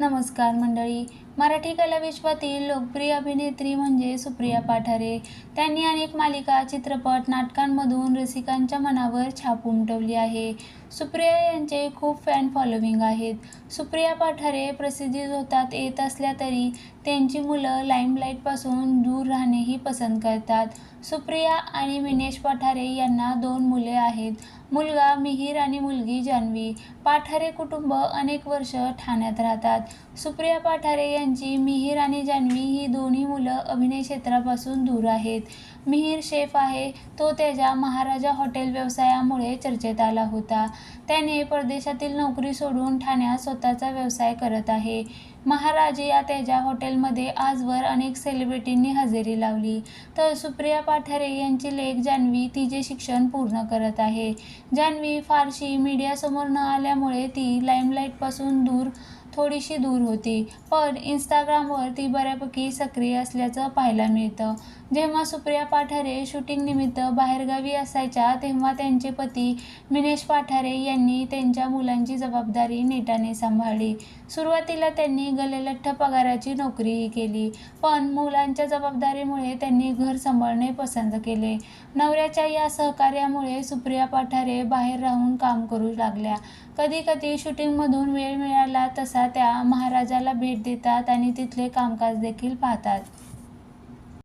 नमस्कार मंडळी. मराठी कलाविश्वातील लोकप्रिय अभिनेत्री म्हणजे सुप्रिया पाठारे. त्यांनी अनेक मालिका चित्रपट नाटकांमधून रसिकांच्या मनावर छाप उमटवली आहे. सुप्रिया यांचे खूप फॅन फॉलोविंग आहेत. सुप्रिया पाठारे प्रसिद्धी झोतात येत असल्या तरी त्यांची मुलं लाईमलाईटपासून दूर राहणेही पसंत करतात. सुप्रिया आणि विनेश पाठारे यांना दोन मुले आहेत. मुलगा मिहीर आणि मुलगी जान्हवी पाठारे कुटुंब अनेक वर्ष ठाण्यात राहतात. सुप्रिया पाठारे यांची मिहीर आणि जान्हवी ही दोन्ही मुलं अभिनय क्षेत्रापासून दूर आहेत. मिहीर शेफ आहे. तो त्याच्या महाराजा हॉटेल व्यवसायामुळे चर्चेत आला होता. त्याने परदेशातील नोकरी सोडून ठाण्यात स्वतःचा व्यवसाय करत आहे. महाराज या त्याच्या हॉटेलमध्ये आजवर अनेक सेलिब्रिटींनी हजेरी लावली. तर सुप्रिया पाठारे यांची लेख जान्हवी तिचे शिक्षण पूर्ण करत आहे. जान्हवी फारशी मीडियासमोर न आल्यामुळे ती लाईमलाईटपासून दूर थोडीशी दूर होती. पण इंस्टाग्रामवर ती बऱ्यापैकी सक्रिय असल्याचं पाहायला मिळतं. जेव्हा सुप्रिया पाठारे शूटिंगनिमित्त बाहेरगावी असायच्या तेव्हा त्यांचे पती मिनेश पाठारे यांनी त्यांच्या मुलांची जबाबदारी नेटाने सांभाळली. सुरुवातीला त्यांनी गलेलठ्ठ पगाराची नोकरीही केली पण मुलांच्या जबाबदारीमुळे त्यांनी घर सांभाळणे पसंत केले. नवऱ्याच्या या सहकार्यामुळे सुप्रिया पाठारे बाहेर राहून काम करू लागल्या. कधी कधी शूटिंगमधून वेळ मिळाला तसा त्या महाराजाला भेट देतात आणि तिथले कामकाज देखील पाहतात.